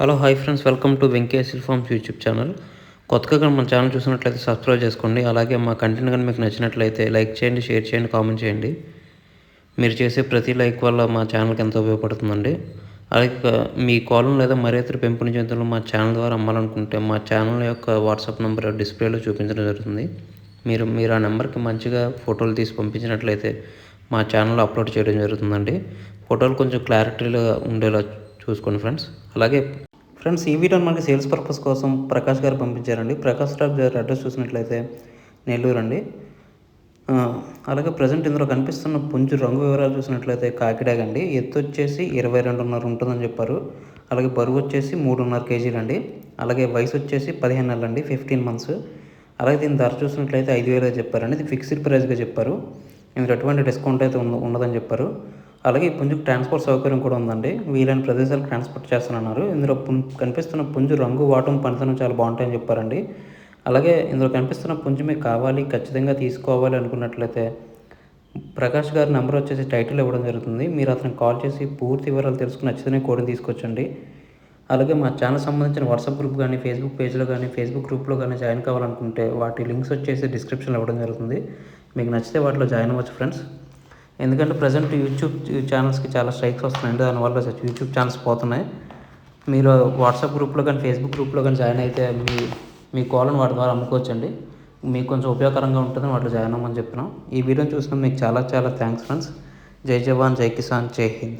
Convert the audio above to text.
Hello hi friends. Welcome to Venkayya farms YouTube channel. కొత్తగా మన channel చూసినట్లయితే subscribe చేసుకోండి. అలాగే మా కంటెంట్ కానీ మీకు నచ్చినట్లయితే లైక్ చేయండి షేర్ చేయండి కామెంట్ చేయండి. మీరు చేసే ప్రతి లైక్ వల్ల మా ఛానల్కి ఎంతో ఉపయోగపడుతుందండి. అలాగే మీ కోలం లేదా మరే ఇతర పెంపుని జంతువులు మా ఛానల్ ద్వారా అమ్మాలనుకుంటే మా ఛానల్ యొక్క వాట్సాప్ నెంబర్ డిస్ప్లేలో చూపించడం జరుగుతుంది. మీరు మీరు ఆ నెంబర్కి మంచిగా ఫోటోలు తీసి పంపించినట్లయితే మా ఛానల్లో అప్లోడ్ చేయడం జరుగుతుందండి. ఫోటోలు కొంచెం క్లారిటీగా ఉండేలా చూసుకోండి ఫ్రెండ్స్. అలాగే ఫ్రెండ్స్ ఈ వీడియోని మనకి సేల్స్ పర్పస్ కోసం ప్రకాష్ గారు పంపించారండి. ప్రకాష్ రావు గారు అడ్రస్ చూసినట్లయితే నెల్లూరు అండి అలాగే ప్రజెంట్ ఇందులో కనిపిస్తున్న పుంజు రంగు వివరాలు చూసినట్లయితే కాకిడాగ్ అండి ఎత్తు వచ్చేసి ఇరవై రెండున్నర ఉంటుందని చెప్పారు. అలాగే బరువు వచ్చేసి మూడున్నర కేజీలు అండి అలాగే వయసు వచ్చేసి పదిహేను నెలలు అండి ఫిఫ్టీన్ మంత్స్. అలాగే దీని ధర చూసినట్లయితే ఐదు వేలుగా చెప్పారండి. ఇది ఫిక్స్డ్ ప్రైస్గా చెప్పారు. ఇందులో ఎటువంటి డిస్కౌంట్ అయితే ఉండ ఉండదని చెప్పారు. అలాగే ఈ పుంజుకు ట్రాన్స్పోర్ట్ సౌకర్యం కూడా ఉందండి. వీలైన ప్రదేశాలకు ట్రాన్స్పోర్ట్ చేస్తానన్నారు. ఇందులో పుం- కనిపిస్తున్న పుంజు రంగు వాటం పనితనం చాలా బాగుంటాయని చెప్పారండి. అలాగే ఇందులో కనిపిస్తున్న పుంజు మీకు కావాలి ఖచ్చితంగా తీసుకోవాలి అనుకున్నట్లయితే ప్రకాష్ గారి నెంబర్ వచ్చేసి టైటిల్ ఇవ్వడం జరుగుతుంది. మీరు అతనికి కాల్ చేసి పూర్తి వివరాలు తెలుసుకుని నచ్చితేనే కోడిని తీసుకొచ్చండి. అలాగే మా ఛానల్ సంబంధించిన వాట్సాప్ గ్రూప్ కానీ ఫేస్బుక్ పేజ్లో కానీ ఫేస్బుక్ గ్రూప్లో కానీ జాయిన్ కావాలనుకుంటే వాటి లింక్స్ వచ్చేసి డిస్క్రిప్షన్లో ఇవ్వడం జరుగుతుంది. మీకు నచ్చితే వాటిలో జాయిన్ అవ్వచ్చు ఫ్రెండ్స్. ఎందుకంటే ప్రజెంట్ యూట్యూబ్ ఛానల్స్కి చాలా స్ట్రైక్స్ వస్తున్నాయండి దానివల్ల యూట్యూబ్ ఛానల్స్ పోతున్నాయి. మీరు వాట్సాప్ గ్రూప్లో కానీ ఫేస్బుక్ గ్రూప్లో కానీ జాయిన్ అయితే మీ మీ కాల్ని వాటి ద్వారా అమ్ముకోవచ్చండి. మీకు కొంచెం ఉపయోగకరంగా ఉంటుందని వాటిలో జాయిన్ అవ్వమని చెప్తున్నాం. ఈ వీడియోని చూసిన మీకు చాలా చాలా థ్యాంక్స్ ఫ్రెండ్స్. జై జవాన్ జై కిసాన్ జై హింద్.